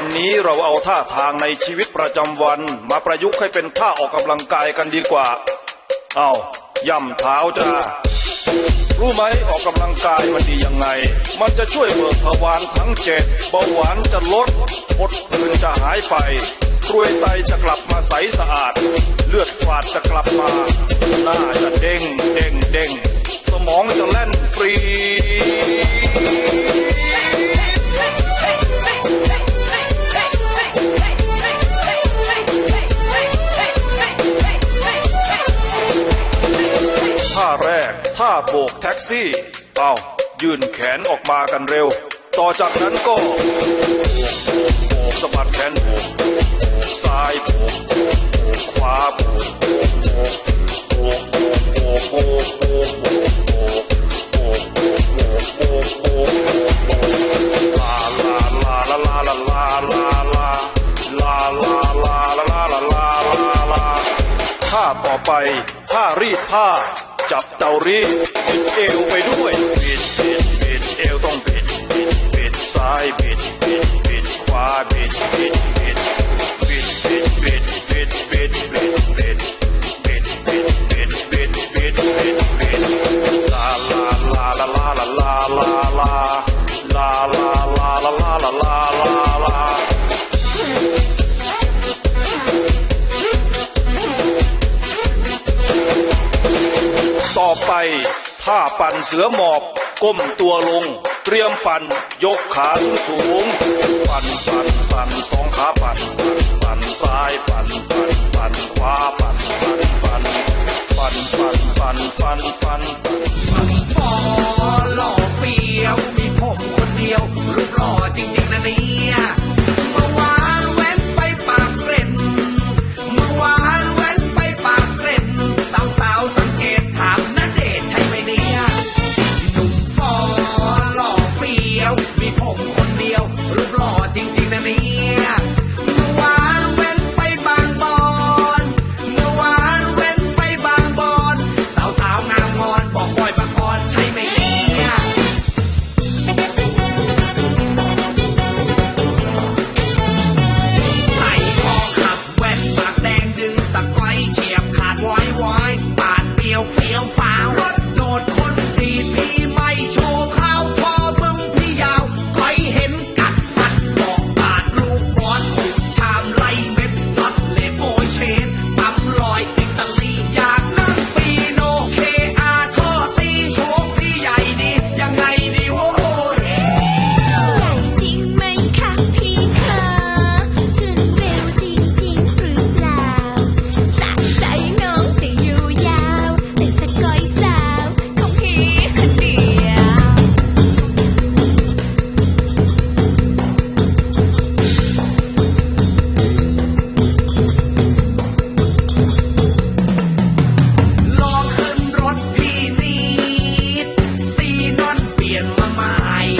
วันนี้เราเอาท่าทางในชีวิตประจำวันมาประยุกต์ให้เป็นท่าออกกำลังกายกันดีกว่า เอาย่ำเท้าจ้า รู้ไหมออกกำลังกายมันดียังไง มันจะช่วยเบิกทวารทั้งเจ็ดเบาหวานจะลดอดผื่นจะหายไปกรวยไตจะกลับมาใสสะอาด เลือดฝาดจะกลับมา หน้าจะเด้งเด้งเด้ง โบกแท็กซี่ เอายื่นแขนออกมากันเร็ว ต่อจากนั้นก็โบกสะบัดแขนโบกโบกซ้ายโบกโบกขวาโบกโบกโบกโบกโบกโบกโบกโบกโบกโบกโบกโบกโบกโบกลาลาลาลาลาลาลาลาลาลาลาลาลาลาลาลาลาลาท่าต่อไปท่ารีดผ้า จับเตารีดบิดเอวไปด้วยบิดบิดบิดเอวต้องบิดบิดบิดซ้ายบิดบิดบิดขวาบิดบิดบิดบิดบิดบิดบิดบิดบิดบิดบิดบิดบิดบิดบิดบิดบิดลาลาลาลาลาลาลาลาลาลาลาลาลาลาลาลา ต่อไปท่าปั่นเสือหมอบก้มตัวลง เตรียมปั่นยกขาสูงสูงปั่นปั่นปั่นสอง ยวเฟียวฟ้าวรถโดดคนดีพี่ไม่โชว์เขา ลี่ยนมาใหม่